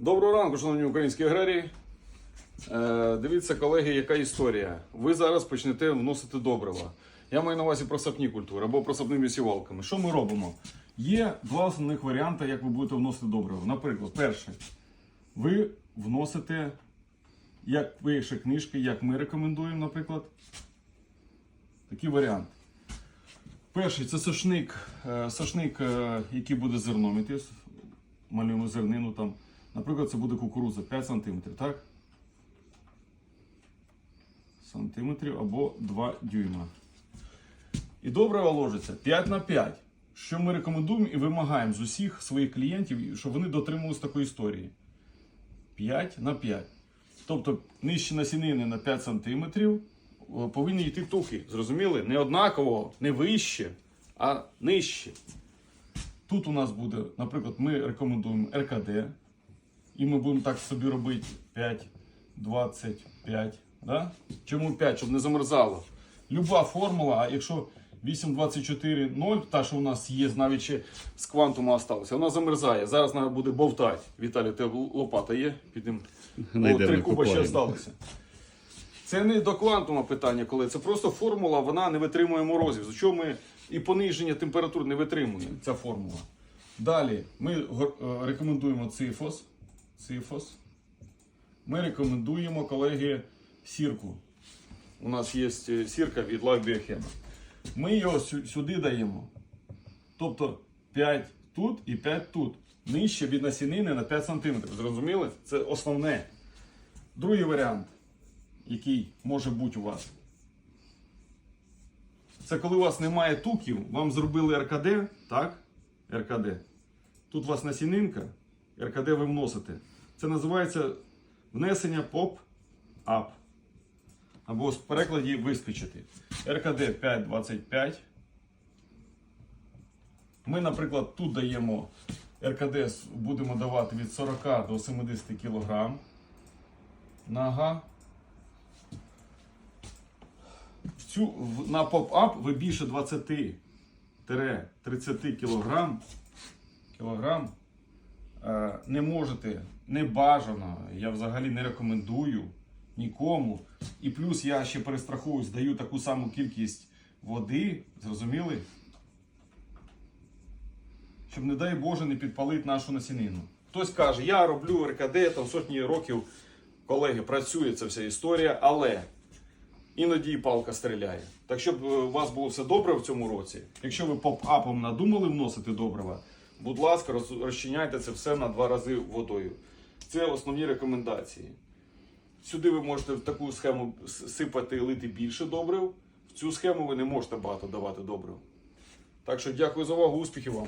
Доброго ранку, шановні українські аграрії. Е, дивіться, колеги, яка історія. Ви зараз почнете вносити добрива. Я маю на увазі просапні культури або просапними сівалками. Що ми робимо? Є два основних варіанти, як ви будете вносити добриво. Наприклад, перший. Ви вносите, як пише книжки, як ми рекомендуємо, наприклад. Такий варіант. Перший це сошник, е, сошник, е, який буде зерном іти. Малюємо зернину там. Наприклад, це буде кукурудза 5 см, так? Сантиметрів або 2 дюйма. І добриво ложиться 5 на 5. Що ми рекомендуємо і вимагаємо з усіх своїх клієнтів, щоб вони дотримувались такої історії. 5 на 5. Тобто нижче насінини на 5 см повинні йти туки. Зрозуміли? Не однаково, не вище, а нижче. Тут у нас буде, наприклад, ми рекомендуємо РКД. І ми будемо так собі робити 5, 25. Да? Чому 5? Щоб не замерзало. Люба формула, а якщо 8, 24, 0, та, що у нас є, навіть ще з квантума осталося, вона замерзає. Зараз треба буде бовтати. Віталій, тебе лопата є? Підемо. Три куба ще залишилося. Це не до квантума питання, коли це просто формула, вона не витримує морозів. За чого ми і пониження температур не витримує ця формула. Далі ми е, рекомендуємо цифос. Цифос. Ми рекомендуємо, колеги, сірку. У нас є е, сірка від Life Ми його сюди даємо. Тобто 5 тут і 5 тут. Нижче від насінини на 5 см. Зрозуміли? Це основне. Другий варіант, який може бути у вас. Це коли у вас немає туків, вам зробили РКД, так? РКД. Тут у вас насінинка, РКД ви вносите. Це називається внесення поп-ап. Або в перекладі вискочити. РКД 5,25. Ми, наприклад, тут даємо РКД будемо давати від 40 до 70 кг. Нага. Цю, на поп-ап ви більше 20-30 кг, кілограм не можете, не бажано, я взагалі не рекомендую нікому. І плюс я ще перестраховуюсь, даю таку саму кількість води, зрозуміли? Щоб, не дай Боже, не підпалити нашу насінину. Хтось каже, я роблю РКД, там сотні років, колеги, працює ця вся історія, але іноді і палка стріляє. Так щоб е, у вас було все добре в цьому році, якщо ви поп-апом надумали вносити добрива, будь ласка, розчиняйте це все на два рази водою. Це основні рекомендації. Сюди ви можете в таку схему сипати лити більше добрив. В цю схему ви не можете багато давати добрив. Так що дякую за увагу, успіхів вам!